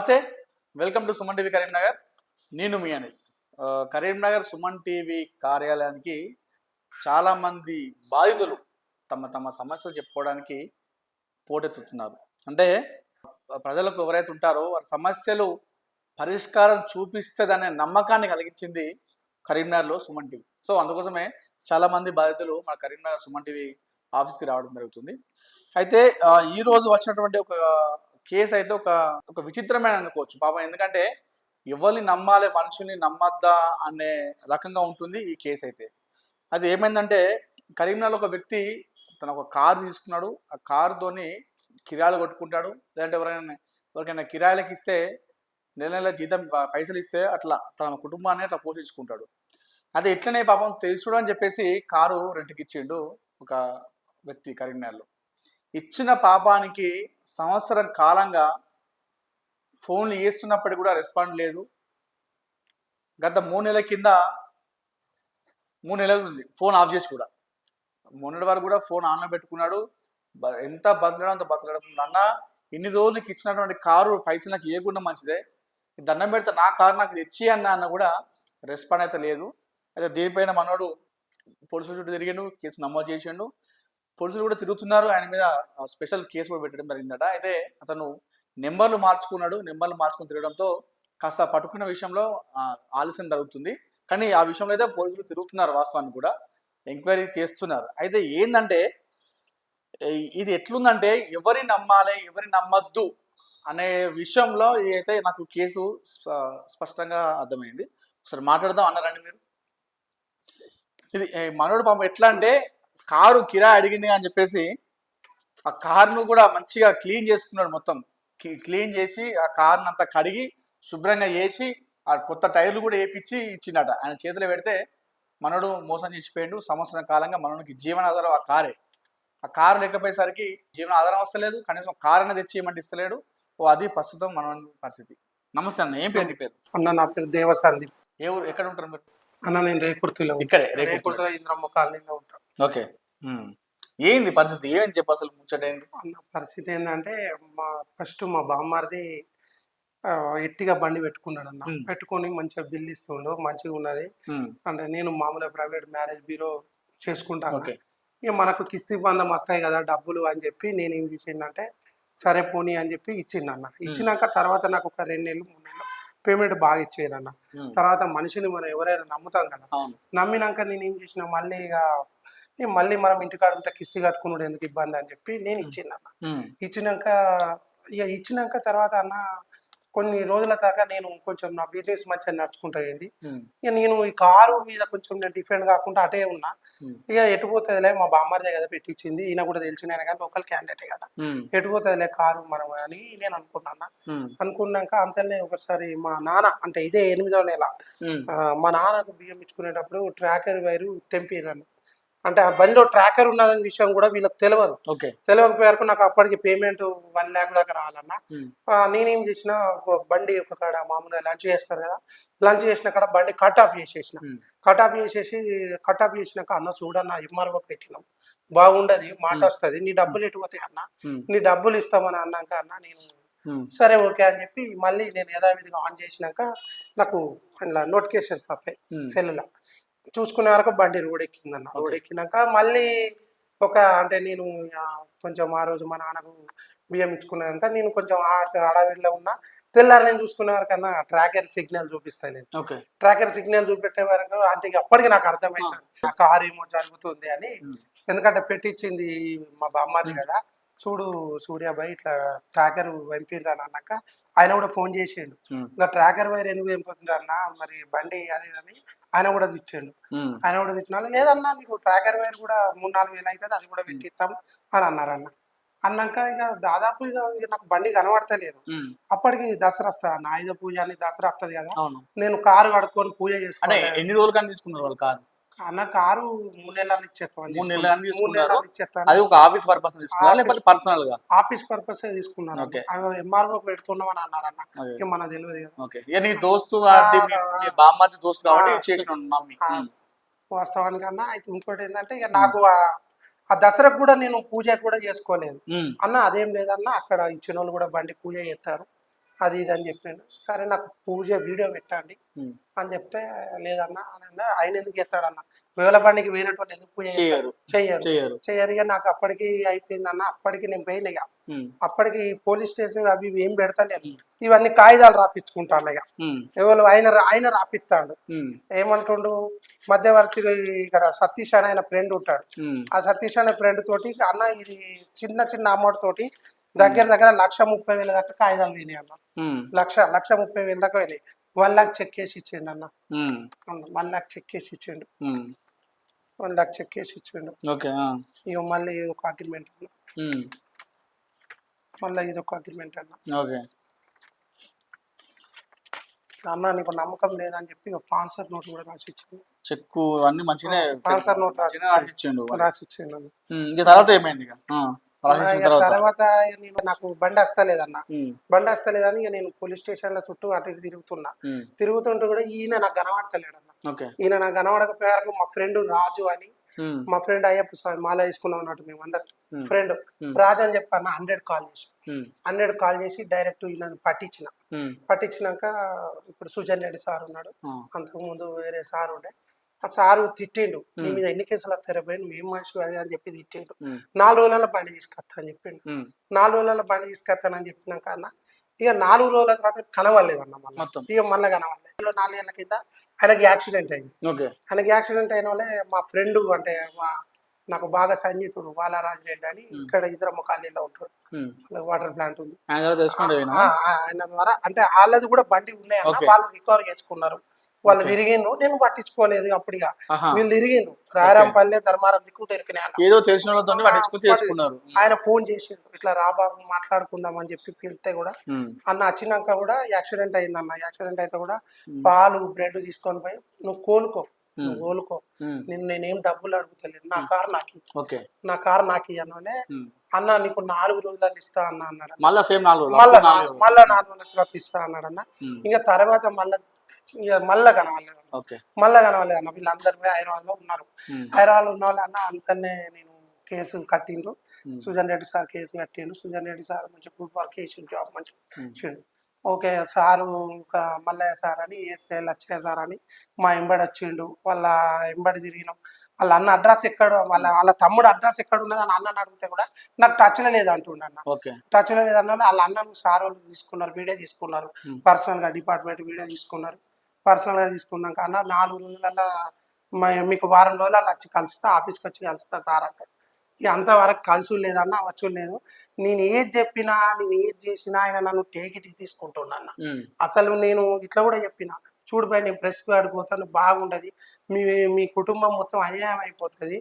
నమస్తే. Welcome to Suman TV Karimnagar. నేను మీ అనిల్. కరీంనగర్ సుమన్ టీవీ కార్యాలయానికి చాలామంది బాధితులు తమ తమ సమస్యలు చెప్పుకోవడానికి పోటెత్తుతున్నారు. అంటే ప్రజలకు ఎవరైతే ఉంటారో వారి సమస్యలు పరిష్కారం చూపిస్తుందనే నమ్మకాన్ని కలిగించింది కరీంనగర్లో సుమన్ టీవీ. సో అందుకోసమే చాలామంది బాధితులు మన కరీంనగర్ సుమన్ టీవీ ఆఫీస్కి రావడం జరుగుతుంది. అయితే ఈరోజు వచ్చినటువంటి ఒక కేసు అయితే ఒక ఒక విచిత్రమైన అనుకోవచ్చు. పాపం ఎందుకంటే ఎవరిని నమ్మాలి మనుషుల్ని నమ్మద్దా అనే రకంగా ఉంటుంది ఈ కేసు అయితే అది ఏమైందంటే కరీంనగర్లో ఒక వ్యక్తి తన ఒక కారు తీసుకున్నాడు. ఆ కారుతోని కిరాయిలు కొట్టుకుంటాడు. లేదంటే ఎవరైనా ఎవరికైనా కిరాయిలకి ఇస్తే నెల నెల జీతం పైసలు ఇస్తే అట్లా తన కుటుంబాన్ని అట్లా పోషించుకుంటాడు. అదే ఇట్లనే పాపం తెలుసుడు అని చెప్పేసి కారు రెంట్కి ఇచ్చిండు ఒక వ్యక్తి కరీంనగర్లో. ఇచ్చిన పాపానికి సంవత్సరం కాలంగా ఫోన్లు చేస్తున్నప్పటికీ కూడా రెస్పాండ్ లేదు. గత మూడు నెలల కింద మూడు నెలలు ఉంది. ఫోన్ ఆఫ్ చేసి కూడా. మొన్నటి వరకు కూడా ఫోన్ ఆన్లో పెట్టుకున్నాడు. ఎంత బతకడం అంత బతకడం. అన్న ఇన్ని రోజులకి ఇచ్చినటువంటి కారు పైసలు నాకు ఇవ్వకుండా మంచిదే. దండం పెడితే నా కారు నాకు తెచ్చి అన్న అన్న కూడా రెస్పాండ్ అయితే లేదు. అయితే దీనిపైన మనోడు పోలీసుల చుట్టూ తిరిగిండు కేసు నమోదు చేసిండు. పోలీసులు కూడా తిరుగుతున్నారు. ఆయన మీద స్పెషల్ కేసు పెట్టడం జరిగిందట. అయితే అతను నెంబర్లు మార్చుకున్నాడు. నెంబర్లు మార్చుకుని తిరగడంతో కాస్త పట్టుకున్న విషయంలో ఆలస్యం జరుగుతుంది. కానీ ఆ విషయంలో అయితే పోలీసులు తిరుగుతున్నారు వాస్తవాన్ని కూడా. ఎంక్వైరీ చేస్తున్నారు. అయితే ఏంటంటే ఇది ఎట్లుందంటే ఎవరి నమ్మాలి ఎవరి నమ్మద్దు అనే విషయంలో అయితే నాకు కేసు స్పష్టంగా అర్థమైంది. ఒకసారి మాట్లాడదాం అన్నారండి మీరు. ఇది మనోడు పాపం ఎట్లా అంటే కారు కిరా అడిగింది అని చెప్పేసి ఆ కారును కూడా మంచిగా క్లీన్ చేసుకున్నాడు మొత్తం. క్లీన్ చేసి ఆ కార్ని అంతా కడిగి శుభ్రంగా చేసి ఆ కొత్త టైర్లు కూడా వేపించి ఇచ్చిండట. ఆయన చేతిలో పెడితే మనోడు మోసం చేసిపోయిండు. సంవత్సరం కాలంగా మనోడికి జీవనాధారం ఆ కారే. ఆ కారు లేకపోయేసరికి జీవన ఆధారం వస్తలేదు. కనీసం కారు అనేది తెచ్చి ఇవ్వమంటే ఇస్తలేడు. ఓ అది ప్రస్తుతం మన పరిస్థితి. నమస్తే అన్న ఏం పేరు పేరు? అన్న నా పేరు దేవ సందీప్. ఏ ఊరు ఎక్కడ ఉంటారు మీరు? అన్న నేను రేకుర్తిలో. ఇక్కడే రేకుర్తిలో. ఇంద్రమ్మ కాలనీలో ఉంటా. ఓకే. ఏంది పరిస్థితి? ఏమని చెప్పు అసలు ముచ్చట ఏంది? అన్న పరిస్థితి ఏంటంటే మా ఫస్ట్ మా బామ్మారిది ఆ, ఎట్టిగా బండి పెట్టుకున్నాడు అన్న. పెట్టుకొని మంచిగా బిల్ ఇస్తుండు మంచిగా ఉన్నది. అంటే నేను మామూలుగా ప్రైవేట్ మ్యారేజ్ బ్యూరో చేసుకుంటాను ఓకే. ఇక మనకు కిస్తీ బంధం వస్తాయి కదా డబ్బులు అని చెప్పి నేను ఏం చేసిందంటే సరే పోనీ అని చెప్పి ఇచ్చిండు అన్న. ఇచ్చినాక తర్వాత నాకు ఒక రెండు నెలలు మూడు నెలలు పేమెంట్ బాగా అన్న ఉమ్. తర్వాత మనిషిని మనం ఎవరైనా నమ్ముతాం కదా. అవును. నమ్మినాక నేను ఏం చేసిన మళ్ళీ ఇక మళ్ళీ మనం ఇంటికాడ ఉంటే కిస్తి కట్టుకున్నాడు ఎందుకు ఇబ్బంది అని చెప్పి నేను ఇచ్చిన. ఇచ్చినాక ఇక ఇచ్చినాక తర్వాత అన్న కొన్ని రోజుల దాకా నేను కొంచెం నా బిజినెస్ మంచిగా నడుచుకుంటా ఏంది ఉమ్. ఇక నేను ఈ కారు మీద కొంచెం నేను డిఫరెంట్ కాకుండా అటే ఉన్నా. ఇక ఎటు పోతుందిలే మా బామ్మర్దే కదా పెట్టించింది ఈయన కూడా తెలిసిన కానీ లోకల్ క్యాండిడేటే కదా ఉమ్. ఎటు పోతుందిలే కారు మనం అని నేను అనుకున్నాను. అనుకున్నాక అంతనే ఒకసారి మా నాన్న అంటే ఇదే ఎనిమిదవ నెల మా నాన్నకు బియ్యం ఇచ్చుకునేటప్పుడు ట్రాకర్ వైరు తెంపిరన్న అంటే ఆ బండిలో ట్రాకర్ ఉన్నదని విషయం కూడా వీళ్ళకి తెలియదు తెలియకపోయారు నాకు అప్పటికి పేమెంట్ వన్ ల్యాక్ దాకా రావాలన్న. ఆ, నేనేం చేసిన బండి ఒక కాడ మామూలుగా లంచ్ చేస్తారు కదా లంచ్ చేసిన కాడ బండి కట్ ఆఫ్ చేసేసిన. కట్ ఆఫ్ చేసేసి కట్ ఆఫ్ చేసినాక అన్న చూడన్న ఎంఆర్ఓ పెట్టినాం బాగుండదు మాట వస్తుంది నీ డబ్బులు ఎటు పోతాయి అన్న. నీ డబ్బులు ఇస్తామని అన్నాక అన్న నేను. సరే ఓకే అని చెప్పి మళ్ళీ నేను యథావిధిగా ఆన్ చేసినాక నాకు నోటిఫికేషన్స్ వస్తాయి Hmm. సెల్లులో చూసుకునే వరకు బండి రోడ్ ఎక్కిందన్న రోడ్ ఎక్కినాక మళ్ళీ ఒక అంటే నేను కొంచెం ఆ రోజు మా నాన్నకు బియ్యం ఇచ్చుకున్నాక నేను కొంచెం అడవిలో ఉన్నా తెల్లారి నేను చూసుకునే వరకు అన్న ట్రాకర్ సిగ్నల్ చూపిస్తాను నేను. ట్రాకర్ సిగ్నల్ చూపెట్టే వరకు అంటే అప్పటికి నాకు అర్థమవుతుంది ఆ. కార్ ఏమో జరుగుతుంది అని. ఎందుకంటే పెట్టించింది మా బామ్మారి కదా. చూడు సూర్యాబాయ్ ఇట్లా ట్రాకర్ పంపిర్రు అని అన్నాక ఆయన కూడా ఫోన్ చేసిండు. ఇంకా ట్రాకర్ వైర్ ఎందుకు వెళ్ళిపోతుంది అన్న మరి బండి అది అని ఆయన కూడా తిట్టాడు. ఆయన కూడా తిట్టినా లేదన్నా నీకు ట్రాకర్ వైర్ కూడా మూడు నాలుగు వేలు అవుతుంది అది కూడా పెట్టిస్తాం అని అన్నారన్న. అన్నాక ఇక దాదాపు ఇక నాకు బండి కనబడతలేదు. అప్పటికి దసరా వస్తా అన్న. ఆయుధ పూజ అని దసరా వస్తుంది కదా. నేను కారు కడుక్కొని పూజ చేసుకున్నాను ఎన్ని రోజులు కానీ తీసుకున్నారు వాళ్ళు కారు? అన్న కారు మూడు నెలలు ఇచ్చేస్తాను మూడు నెలలు అని తీసుకున్నారు? ఇచ్చేస్తాను అది ఒక ఆఫీస్ పర్పస్ తీసుకున్నారా లేకపోతే పర్సనల్గా? ఆఫీస్ పర్పస్ తీసుకున్నాను. ఎంఆర్ఓ పెడుతున్నామని అన్నారన్న Okay. ఇక మనకు తెలియదు కదా ఓకే. ఇక నీ దోస్తు కాబట్టి మీ- బామ్మది దోస్తు చేసిన వాస్తవానికి అన్న అయితే ఇంకోటి ఏంటంటే ఇక నాకు ఆ- దసరాకు కూడా నేను పూజ కూడా చేసుకోలేదు. అన్న అదేం లేదన్న అక్కడ ఇచ్చిన వాళ్ళు కూడా బండి పూజ చేస్తారు. అది ఇది అని చెప్పాను సరే నాకు పూజ వీడియో పెట్టండి. అని చెప్తే లేదన్న అన్నా, ఆయన ఎందుకు ఎత్తాడన్న వేల బండికి వేరేటువంటి ఎందుకు పూజ? చేయరు. చేయరు. చెయ్యరు ఇక నాకు అప్పటికి అయిపోయిందన్న అప్పటికి నేను పోయిన ఇక. అప్పటికి పోలీస్ స్టేషన్ అవి ఏం పెడతలేను ఇవన్నీ కాగితాలు రాపించుకుంటాను ఇక. ఎవరు ఆయన ఆయన రాపిస్తాడు. ఏమంటుండు? మధ్యవర్తి ఇక్కడ సతీష్ అని ఆయన ఫ్రెండ్ ఉంటాడు. ఆ సతీష్ అనే ఫ్రెండ్ తోటి అన్న ఇది చిన్న చిన్న అమౌంట్ తోటి దగ్గర దగ్గర లక్ష ముప్పై వేల దాకా కాగితాలు పోయినాయి అన్న. లక్ష లక్ష ముప్పై వేల దాకా పోయినాయి. వన్ లాక్ చెక్ చేసి ఇచ్చిండు అన్న. వన్ లాక్ చెక్ చేసి ఇచ్చిండు. వన్ లాక్ చెక్ చేసి ఇచ్చిండు. ఇక మళ్ళీ ఒక అగ్రిమెంట్ అన్న. మళ్ళీ ఇది ఒక అగ్రిమెంట్ అన్న. ఓకే. అన్న నీకు నమ్మకం లేదని చెప్పి పాన్సర్ నోట్ కూడా రాసి ఇచ్చిండు. చెక్కు అన్ని మంచిగానే పాన్సర్ నోట్ రాసి ఇచ్చిండు. రాసి ఇచ్చిండు ఇక తర్వాత ఏమైంది ఇక? తర్వాత. నేను నాకు బండి వస్తలేదన్న. బండి వస్తలేదని ఇక నేను పోలీస్ స్టేషన్ల చుట్టూ అటు ఇటు తిరుగుతున్నా. తిరుగుతుంటే కూడా ఈయన నాకు కనబడతలేడన్న. ఈయన నాకు కనబడకపోయాక మా ఫ్రెండ్ రాజు అని మా ఫ్రెండ్ అయ్యప్ప స్వామి మాల వేసుకున్నాం అన్నట్టు మేము అందరం. ఫ్రెండ్. రాజు అని చెప్పి అన్న హండ్రెడ్ కాల్ చేసి. హండ్రెడ్ కాల్ చేసి డైరెక్ట్ ఈయన పట్టించిన. పట్టించినాక ఇప్పుడు సుజన్ రెడ్డి సార్ ఉన్నాడు. ఆ, అంతకుముందు వేరే సార్ ఉండే. ఆ సారు తిట్టిండు నీ మీద ఎన్ని కేసులు తెరపోయి నువ్వు ఏం మనిషి అది అని చెప్పి తిట్టిండు. నాలుగు రోజుల బండి తీసుకొస్తా అని చెప్పిండు. నాలుగు రోజుల బండి తీసుకొస్తానని చెప్పినాక అన్న ఇక నాలుగు రోజుల తర్వాత కనవలేదు అన్న మళ్ళీ ఇక మళ్ళీ కనవలేదు ఇలా నాలుగేళ్ళ కింద ఆయనకి యాక్సిడెంట్ అయింది. ఆయనకి యాక్సిడెంట్ అయిన వాళ్ళే మా ఫ్రెండ్ అంటే మా నాకు బాగా సన్నిహితుడు బాలారాజు రెడ్డి అని ఇక్కడ ఇద్దరమ్మ కాలనీలో ఉంటాడు వాటర్ ప్లాంట్ ఉంది. ఆయన ద్వారా అంటే వాళ్ళది కూడా బండి ఉన్నాయి అన్న. వాళ్ళు రికవర్ చేసుకున్నారు. వాళ్ళు తిరిగిండ్రు. నేను పట్టించుకోలేదు అప్పటిగా. వీళ్ళు తిరిగిండ్రు. రాయరాంపల్లె ధర్మారం దిక్కు అన్న ఏదో తెలిసిన చేసుకున్నారు. ఆయన ఫోన్ చేసిండు. ఇట్లా రాబాబు మాట్లాడుకుందాం అని చెప్పి పిలిస్తే కూడా ఉమ్, అన్న వచ్చినాక కూడా యాక్సిడెంట్ అయిందన్న. యాక్సిడెంట్ అయితే కూడా పాలు బ్రెడ్ తీసుకొని పోయి నువ్వు కోలుకో నువ్వు కోలుకో. నేను నేనేం డబ్బులు అడుగుతలేను. నా కారు నాకు నా కారు నాకు ఉమ్. అన్న నీకు నాలుగు రోజులు ఇస్తా అన్న అన్నాడు. మళ్ళా సేమ్ నాలుగు. మళ్ళా నాలుగు రోజులు. మళ్ళా నాలుగు రోజుల తర్వాత ఇస్తా అన్నాడు అన్న. ఇంకా తర్వాత మళ్ళా ఇక మళ్ళా కనవలేదు మళ్ళా కనవలేదు అన్న. వీళ్ళందరూ పోయి హైదరాబాద్లో ఉన్నారు. హైదరాబాద్లో ఉన్న వాళ్ళు అన్న అంతనే నేను కేసు కట్టిండ్రు. సుజన్ రెడ్డి సార్ కేసు కట్టిండు సుజన్ రెడ్డి సార్ మంచి గుడ్ వర్క్ చేసిండు జాబ్. చేసిండు. ఓకే సారు ఇంకా మల్లయ్య సార్ అని ఏసే లచ్చయ్య సార్ అని మా ఎంబడి వచ్చిండు. వాళ్ళ ఎంబడి తిరిగినాం. వాళ్ళ అన్న అడ్రస్ ఎక్కడ వాళ్ళ వాళ్ళ తమ్ముడు అడ్రస్ ఎక్కడ ఉన్నది అని అన్నని అడిగితే కూడా నాకు టచ్లో లేదు అంటుండ అన్న. టచ్లో లేదు అన్న వాళ్ళ అన్నను సార్ వాళ్ళు తీసుకున్నారు వీడియో తీసుకున్నారు. Hmm. పర్సనల్గా డిపార్ట్మెంట్ వీడియో తీసుకున్నారు. పర్సనల్గా తీసుకున్నాక అన్న నాలుగు రోజులల్లో మీకు వారం రోజులు అలా వచ్చి కలుస్తా ఆఫీస్కి వచ్చి కలుస్తా సార్ అంటాడు ఇక అంతవరకు కలుసు లేదన్న వచ్చు లేదు. నేను ఏది చెప్పినా నేను ఏది చేసినా ఆయన నన్ను టేకిట్ తీసుకుంటున్నా అసలు నేను ఇట్లా కూడా చెప్పిన. చూడు నేను ప్రెస్ పోతాను బాగుండదు. మీ మీ కుటుంబం మొత్తం అన్యాయం అయిపోతుంది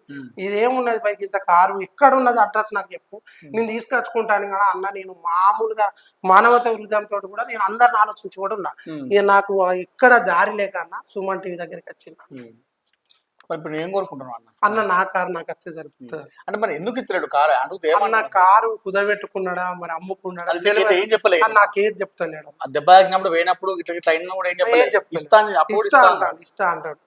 ఇదేమున్నది బైక్ ఇంత కారు ఎక్కడ ఉన్నది అడ్రస్ నాకు చెప్పు. నేను తీసుకొచ్చుకుంటాను కదా అన్న నేను మామూలుగా మానవత హృదయంతో కూడా నేను అందరిని ఆలోచించి కూడా ఉన్నా. ఇక నాకు ఎక్కడ దారి లేక అన్న సుమన్ టీవీ దగ్గరికి వచ్చింది. మరి ఇప్పుడు నేను కోరుకుంటున్నాను అన్న. అన్న నా కారు నాకు వస్తే జరుగుతుంది అంటే మరి ఎందుకు ఇస్తున్నాడు కారు? అడుగుతే అన్న కారు కుదబెట్టుకున్నాడా మరి అమ్ముకున్నాడా? ఏం చెప్పలేదు నాకేది చెప్తలేడు దెబ్బ తాకినప్పుడు పోయినప్పుడు ఇట్లా ఇట్లా అయినా కూడా ఏం చెప్పలేదు? చెప్పలేదు. ఇస్తా అంటాడు ఇస్తా అంటాడు.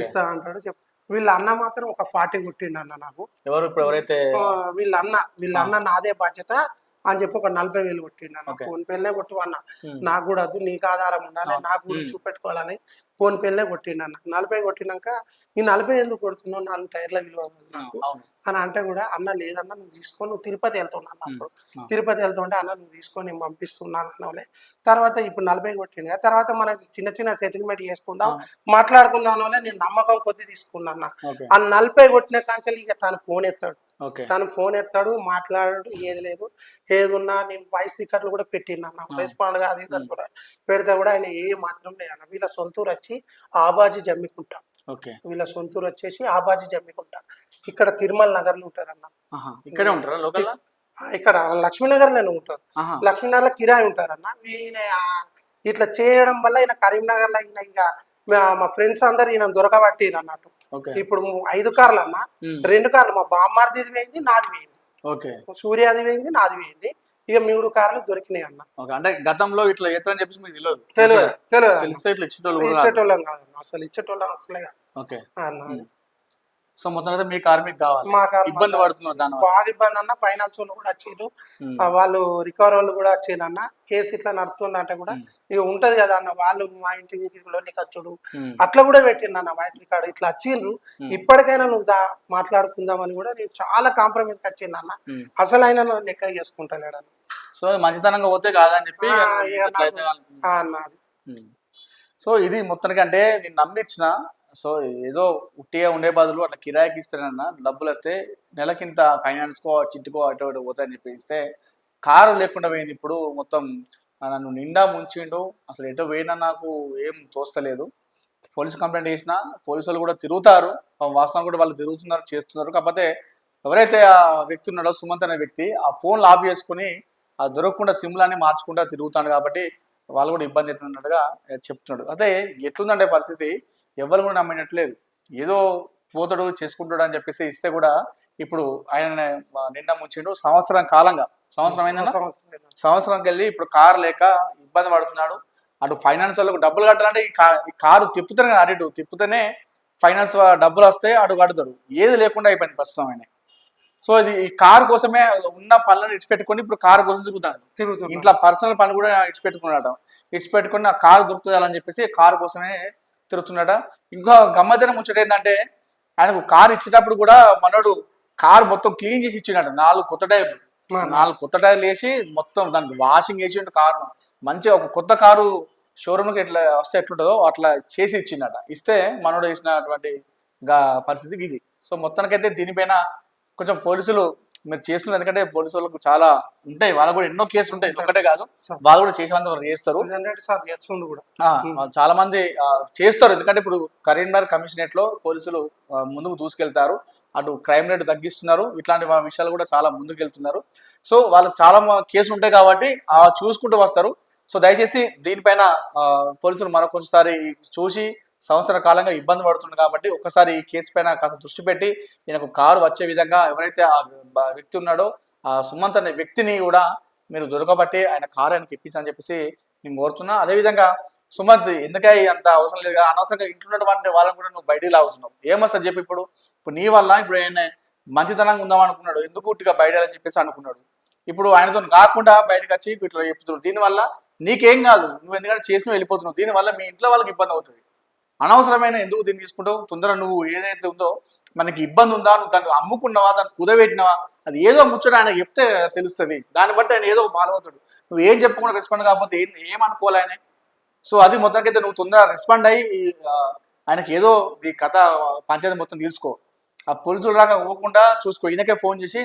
ఇస్తా అంటాడు చెప్పు వీళ్ళ అన్న మాత్రం ఒక ఫార్టీ కొట్టిండు అన్న నాకు. ఎవరు ఇప్పుడు ఎవరైతే వీళ్ళ అన్న వీళ్ళ అన్న నాదే బాధ్యత అని చెప్పి ఒక నలభై వేలు కొట్టిండు అన్న. ఫోన్ పేలనే కొట్టు అన్న. ఉమ్, నాకు కూడా వద్దు నీకు ఆధారం ఉండాలి నాకు కూడా. చూపెట్టుకోవాలని ఫోన్ పేలనే కొట్టిండు అన్న నలభై కొట్టినాక ఈ నలభై ఎందుకు కొడుతున్నావు? నాలుగు టైర్ల విలువ అని అంటే కూడా అన్న లేదన్న నువ్వు తీసుకొని నువ్వు తిరుపతి వెళ్తున్నా అన్న అప్పుడు. తిరుపతి వెళ్తుంటే అన్న నువ్వు తీసుకొని నేను పంపిస్తున్నాను అన్నవలే. తర్వాత ఇప్పుడు నలభై కొట్టిండు తర్వాత మన చిన్న చిన్న సెటిల్మెంట్ చేసుకుందాం మాట్లాడుకుందాం అన్నవలే నేను నమ్మకం కొద్ది తీసుకున్నా ఆ నలభై కొట్టిన కాంచెలు ఇక తను ఫోన్ ఎత్తాడు. తను ఫోన్ ఎత్తాడు మాట్లాడాడు ఏది లేదు. ఏది ఉన్నా నేను వాయిస్ స్పీకర్లు కూడా పెట్టిన అన్న. రెస్పాండ్ కాదు అని కూడా పెడితే కూడా ఆయన ఏ మాత్రం లేదన్న వీళ్ళ సొంతూరు వచ్చి ఆబాజీ జమ్మికుంటా. ఓకే. వీళ్ళ సొంతూరు వచ్చేసి ఆబాజీ జమ్మికుంట. ఇక్కడ తిరుమల నగర్లో ఉంటారన్న. ఆహా. ఇక్కడే ఉంటారా లోకల్ ఇక్కడ లక్ష్మీనగర్లోనే ఉంటారు. లక్ష్మీనగర్లో కిరాయి ఉంటారన్న. ఈయన ఆ, ఇట్లా చేయడం వల్ల ఈయన కరీంనగర్లో ఈయన ఇక మా- ఫ్రెండ్స్ అందరు ఈయన దొరకబట్టిరు అన్నట్టు. ఇప్పుడు ఐదు కార్లు అన్న. రెండు కార్లు మా బామ్మార్దిది పోయింది నాది పోయింది. ఓకే. సూర్యాది పోయింది నాది పోయింది. ఇక మూడు కార్లు దొరికినాయి అన్న ఓకే అంటే గతంలో ఇట్లా ఎత్తని చెప్పేసి మీకు తెలియదు తెలియదు తెలియదు అన్న. తెలిస్తే ఇట్లా ఇచ్చేటోళ్ళు. ఇచ్చేటోళ్ళం కాదు. అసలు ఇచ్చేటోళ్ళం అసలే ఓకే అన్న సో మొత్తం అయితే మీ కార్మిక్ కావాలి ఇబ్బంది పడుతున్నారు దాని బాగా ఇబ్బంది అన్న ఫైనాన్స్ వాళ్ళు కూడా వచ్చారు. ఆ, వాళ్ళు రికవర్ వాళ్ళు కూడా వచ్చారు అన్న కేసు ఇట్లా నడుతుందంటే కూడా ఇక ఉంటది కదా అన్న వాళ్ళు మా ఇంటి వీధిలోకి వచ్చుడు. అట్లా కూడా పెట్టిండు అన్న వాయిస్ రికార్డు ఇట్లా వచ్చిండ్రు. ఇప్పటికైనా నువ్వు దా మాట్లాడుకుందామని కూడా నేను చాలా కాంప్రమైజ్ వచ్చింది అన్న. అసలు ఆయన లెక్క చేసుకుంటలేడు అన్న సో మంచితనంగా పోతే కాదని చెప్పి ఆ, ఇక ఇట్లా అయితే నాకు- ఆ అన్న అది. ఉమ్. సో ఇది మొత్తానికి అంటే నేను నమ్మించిన సో ఏదో ఉట్టిగా ఉండే బదులు అట్లా కిరాయికి ఇస్తానన్న డబ్బులు వస్తే నెలకింత ఫైనాన్స్కో చిట్టుకో అటు ఇటు పోతాయని చెప్పి ఇస్తే కారు లేకుండా పోయింది ఇప్పుడు మొత్తం. నన్ను నిండా ముంచిండు. అసలు ఎటో పోయినా నాకు ఏం తోస్తలేదు. పోలీస్ కంప్లైంట్ చేసిన పోలీసు వాళ్ళు కూడా తిరుగుతారు. వాసన వాస్తవం కూడా వాళ్ళు తిరుగుతున్నారు చేస్తున్నారు. కాకపోతే ఎవరైతే ఆ వ్యక్తి ఉన్నాడో సుమంత్ అనే వ్యక్తి ఆ ఫోన్లు ఆఫ్ చేసుకుని ఆ దొరకకుండా సిమ్లాన్ని మార్చుకుంటా తిరుగుతాడు కాబట్టి వాళ్ళు కూడా ఇబ్బంది అవుతున్నట్టుగా చెప్తున్నాడు. అదే ఎట్లుందంటే పరిస్థితి ఎవరు కూడా నమ్మినట్లేదు ఏదో పోతాడు చేసుకుంటాడు అని చెప్పేసి ఇస్తే కూడా ఇప్పుడు ఆయన నిండా ముంచిండు సంవత్సరం కాలంగా. సంవత్సరం అయిందన్న? సంవత్సరం. సంవత్సరంకి వెళ్ళి ఇప్పుడు కారు లేక ఇబ్బంది పడుతున్నాడు. అటు ఫైనాన్స్ వాళ్ళకు డబ్బులు కట్టాలంటే ఈ కారు తిప్పుతేనే అటు తిప్పుతేనే ఫైనాన్స్ డబ్బులు వస్తాయి అటు కడతాడు. ఏది లేకుండా అయిపోయింది ప్రస్తుతం ఆయన సో ఇది ఈ కారు కోసమే ఉన్న పనులను ఇడిచిపెట్టుకొని ఇప్పుడు కారు కోసం తిరుగుతాడు. తిరుగుతున్నాడు ఇంట్లో పర్సనల్ పని కూడా ఇడిచిపెట్టుకున్నాడు ఇడిచిపెట్టుకుని ఆ కారు దొరుకుతుందని చెప్పేసి కారు కోసమే తిరుగుతున్నాడ ఇంకా గమ్మత్తైన ముచ్చట ఏంటంటే ఆయనకు కారు ఇచ్చేటప్పుడు కూడా మనోడు కారు మొత్తం క్లీన్ చేసి ఇచ్చినాడు నాలుగు కొత్త టైర్లు. నాలుగు కొత్త టైర్లు వేసి మొత్తం దానికి వాషింగ్ వేసి కారు. మంచిగా ఒక కొత్త కారు షోరూమ్కి ఎట్లా వస్తే ఎట్లుంటుందో అట్లా చేసి ఇచ్చిండట. ఇస్తే మనోడు వేసినటువంటి పరిస్థితికి ఇది. సో మొత్తానికైతే దీనిపైన కొంచెం పోలీసులు మీరు చేస్తున్నారు ఎందుకంటే పోలీసు వాళ్ళకు చాలా ఉంటాయి. వాళ్ళకు కూడా ఎన్నో కేసులు ఉంటాయి. ఒకటే కాదు. వాళ్ళు కూడా చేసేంత వరకు చేస్తారు. చాలా మంది చేస్తారు. ఎందుకంటే ఇప్పుడు కరీంనగర్ కమిషనరేట్లో పోలీసులు ముందుకు దూసుకెళ్తారు. అటు క్రైమ్ రేట్ తగ్గిస్తున్నారు. ఇట్లాంటి విషయాలు కూడా చాలా ముందుకు వెళ్తున్నారు సో వాళ్ళకి చాలా కేసులు ఉంటాయి కాబట్టి ఆ చూసుకుంటూ వస్తారు. సో దయచేసి దీనిపైన పోలీసులు మరొకసారి చూసి సంవత్సర కాలంగా ఇబ్బంది పడుతుంది కాబట్టి ఒక్కసారి ఈ కేసు పైన కాస్త దృష్టి పెట్టి ఈయనకు కారు వచ్చే విధంగా ఎవరైతే ఆ వ్యక్తి ఉన్నాడో ఆ సుమంత్ అనే వ్యక్తిని కూడా మీరు దొరకబట్టి ఆయన కారు ఆయనకి ఇప్పించని చెప్పేసి నేను కోరుతున్నా. అదేవిధంగా సుమంత్ ఎందుకే అంత అవసరం లేదు కదా అనవసరంగా ఇంట్లో ఉన్నటువంటి వాళ్ళని కూడా నువ్వు బయటికి లాగుతున్నావు. ఏమొస్తా చెప్పి ఇప్పుడు? ఇప్పుడు నీ వల్ల ఇప్పుడు ఆయన మంచితనంగా ఉందాం అనుకున్నాడు. ఎందుకు ఇటుగా బయట అని చెప్పేసి అనుకున్నాడు? ఇప్పుడు ఆయనతో కాకుండా బయటకు వచ్చి ఇట్లా చెప్తున్నాడు. దీనివల్ల నీకేం కాదు? నువ్వు ఎందుకంటే చేసిన వెళ్ళిపోతున్నావు. దీనివల్ల మీ ఇంట్లో వాళ్ళకి ఇబ్బంది అవుతుంది. అనవసరమైన ఎందుకు దీన్ని తీసుకుంటావు? తొందర నువ్వు ఏదైతే ఉందో మనకి ఇబ్బంది ఉందా నువ్వు దాన్ని అమ్ముకున్నావా దాన్ని కుదబెట్టినావా అది ఏదో ముచ్చట ఆయన చెప్తే తెలుస్తుంది. దాన్ని బట్టి ఆయన ఏదో ఫాలో అవుతాడు. నువ్వు ఏం చెప్పకుండా రెస్పాండ్ కాకపోతే ఏం ఏమనుకోవాలి ఆయన? సో అది మొత్తానికైతే నువ్వు తొందరగా రెస్పాండ్ అయ్యి ఆయనకి ఏదో ఈ కథ పంచాయతీ మొత్తం తీసుకో ఆ పోలీసులు రాక పోకుండా చూసుకో. ఈయనకే ఫోన్ చేసి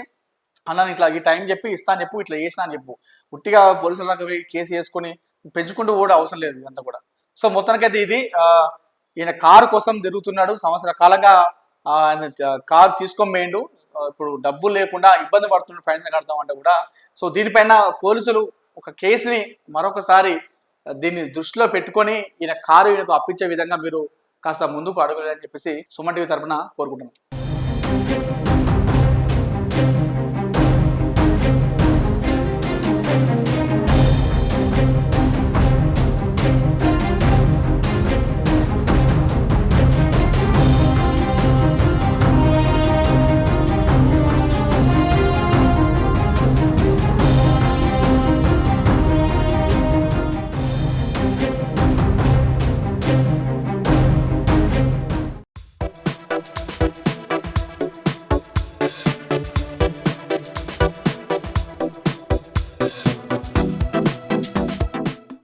అన్న ఇట్లా ఈ టైం చెప్పి ఇస్తాను చెప్పు ఇట్లా చేసిన అని చెప్పు. ఉట్టిగా పోలీసుల దాకా పోయి కేసు వేసుకొని పెంచుకుంటూ కూడా అవసరం లేదు ఇదంతా కూడా. సో మొత్తానికైతే ఇది ఈయన కారు కోసం తిరుగుతున్నాడు. సంవత్సర కాలంగా ఆయన కారు తీసుకొని పోయిండు. ఇప్పుడు డబ్బులు లేకుండా ఇబ్బంది పడుతున్న ఫైన్ కడతాం అంటే కూడా. సో దీనిపైన పోలీసులు ఒక కేసుని మరొకసారి దీన్ని దృష్టిలో పెట్టుకొని ఈయన కారు ఈయనకు అప్పించే విధంగా మీరు కాస్త ముందుకు అడుగులని చెప్పేసి సుమన్ టీవీ తరఫున కోరుకుంటున్నాను